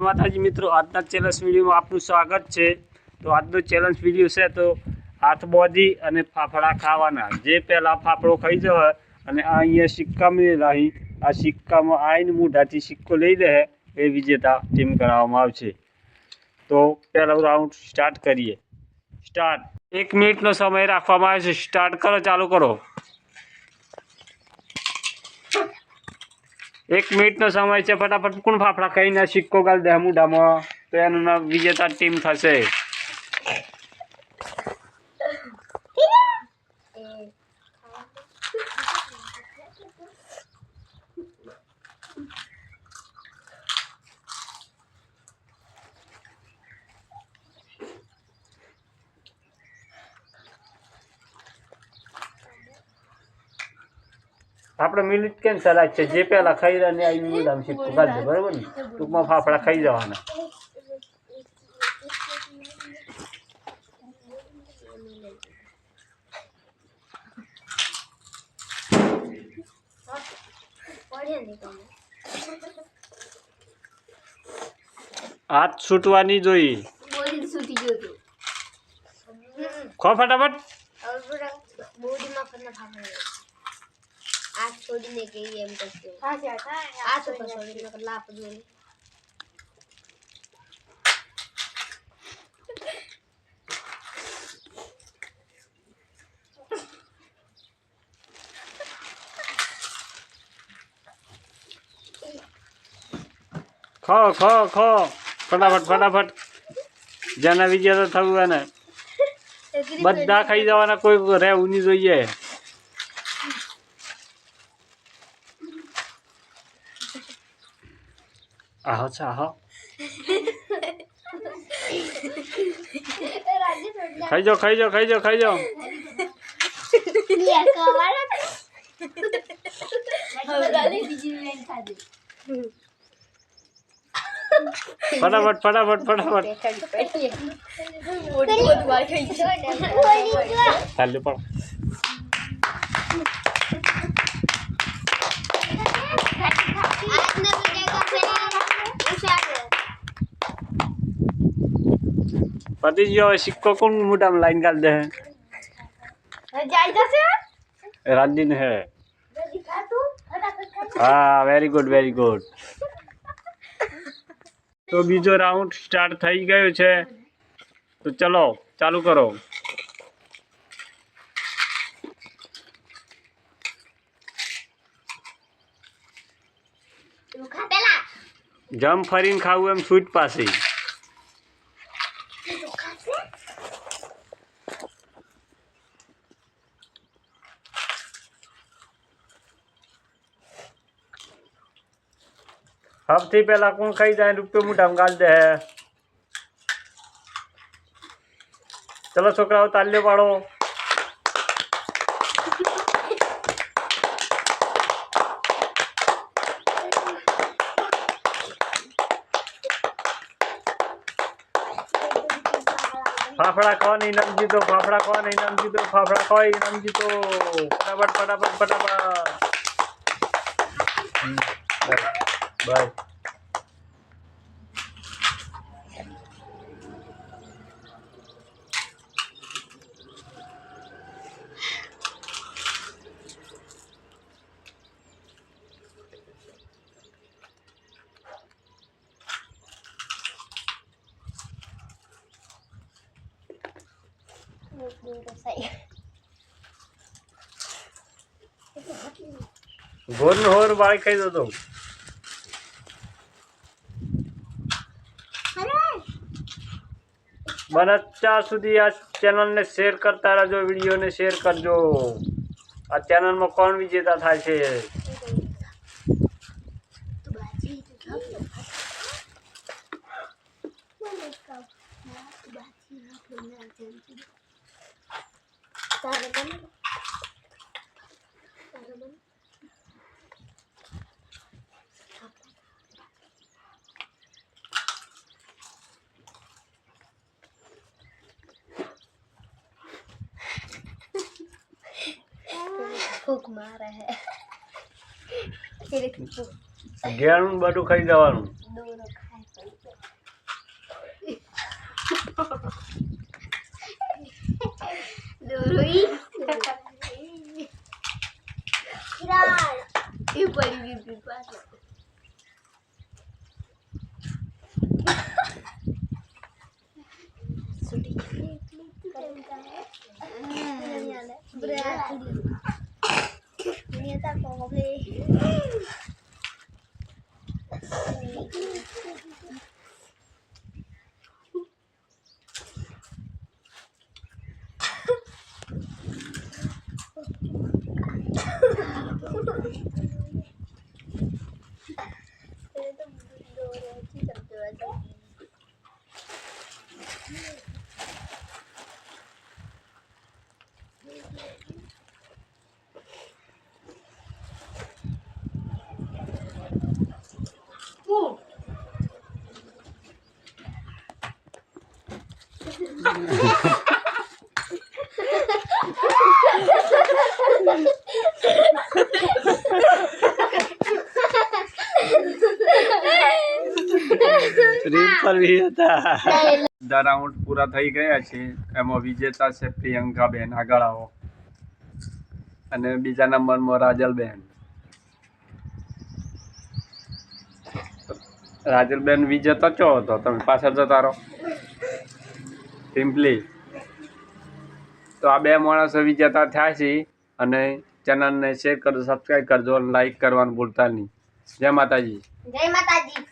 માતાજી મિત્રો, આજના ચેલેન્જ વિડીયોમાં આપનું સ્વાગત છે. તો આજનો ચેલેન્જ વીડિયો છે તો હાથ બોધી અને ફાફડા ખાવાના. જે પહેલાં ફાફડો ખાઈ જવે અને આ અહીંયા સિક્કામાં રહી, આ સિક્કામાં આવીને મોઢાથી સિક્કો લઈ લે એ વિજેતા ટીમ કરાવવામાં આવશે. તો પહેલો રાઉન્ડ સ્ટાર્ટ કરીએ. સ્ટાર્ટ એક મિનિટનો સમય રાખવામાં આવે છે. સ્ટાર્ટ કરો, ચાલુ કરો. એક મિનિટનો સમય છે, ફટાફટ કોણ ફાફડા કહીને સિક્કો ગાલ દે મોઢામાં તો એનું નામ વિજેતા ટીમ થશે. આપણે મિનિટ કેન્સલ જ છે? જે પહેલા ખાઈ રહ્યા ને આવી સિક્કો ગાલ દે બરાબર ને? ટૂંકમાં ફાફડા ખાઈ જવાના. હાથ છૂટવાની જોઈ. ખો ફટાફટ. આ છોડીને ગઈ એમ કરશે આ તો છોડીને લાપ જોઈ ખો ખો ખો. ફટાફટ ફટાફટ. જેના વિજેતા થવું એને. બધા ખાઈ જવાના કોઈ રહેવું નહીં જોઈએ. આહો છે આહો. ખાઈ જાઓ ખાઈ જાઓ ખાઈ જાઓ ખાઈ જાઓ. ફટાફટ ફટાફટ ફટાફટ. ચાલ્યું પણ પતિ જો સિક્કો કોણ મોઢામાં લાઈન ગાલ દે રાજદીન હે હા વેરી ગુડ વેરી ગુડ તો બીજો રાઉન્ડ સ્ટાર્ટ થઈ ગયો છે તો ચલો ચાલુ કરો જમ ફરીને ખાવું એમ સ્વીટ પાસે સૌથી પહેલા કોણ ખાઈ જાય રૂપિયો મોઢામાં ગાલ દે ચલો છોકરાઓ તાલ્યો પાડો ફાફડા ખાવાની ઇનામ જીતો ફાફડા ખાવાની ઇનામ જીતો ફાફડા ખાવા ઇનામ જીતો ફટાફટ ફટાફટ ફટાફટ હમ, બાય. ગોર નો હોર બાળી ખાઈ દો તો. બને અત્યાર સુધી આ ચેનલને શેર કરતા રહેજો, વિડીયોને શેર કરજો. આ ચેનલમાં કોણ વિજેતા થાય છે? ફૂક મારે. હે ઘેરનું બધું ખાઈ જવાનું. Thank you. Yeah. બી હતા બધા રાઉન્ડ પૂરા થઈ ગયા છે. એમાં વિજેતા છે પ્રિયંકાબેન આગળ આવો. અને બીજા નંબરમાં રાજલબેન. રાજલબેન વિજેતા ચો હતો? તમે પાછળ જતા રહો. સિમ્પલી તો આ બે માણસો વિજેતા થયા છે અને ચેનલને શેર કરજો સબસ્ક્રાઈબ કરજો અને લાઈક કરવાનું ભૂલતા નહીં. જય માતાજી. જય માતાજી.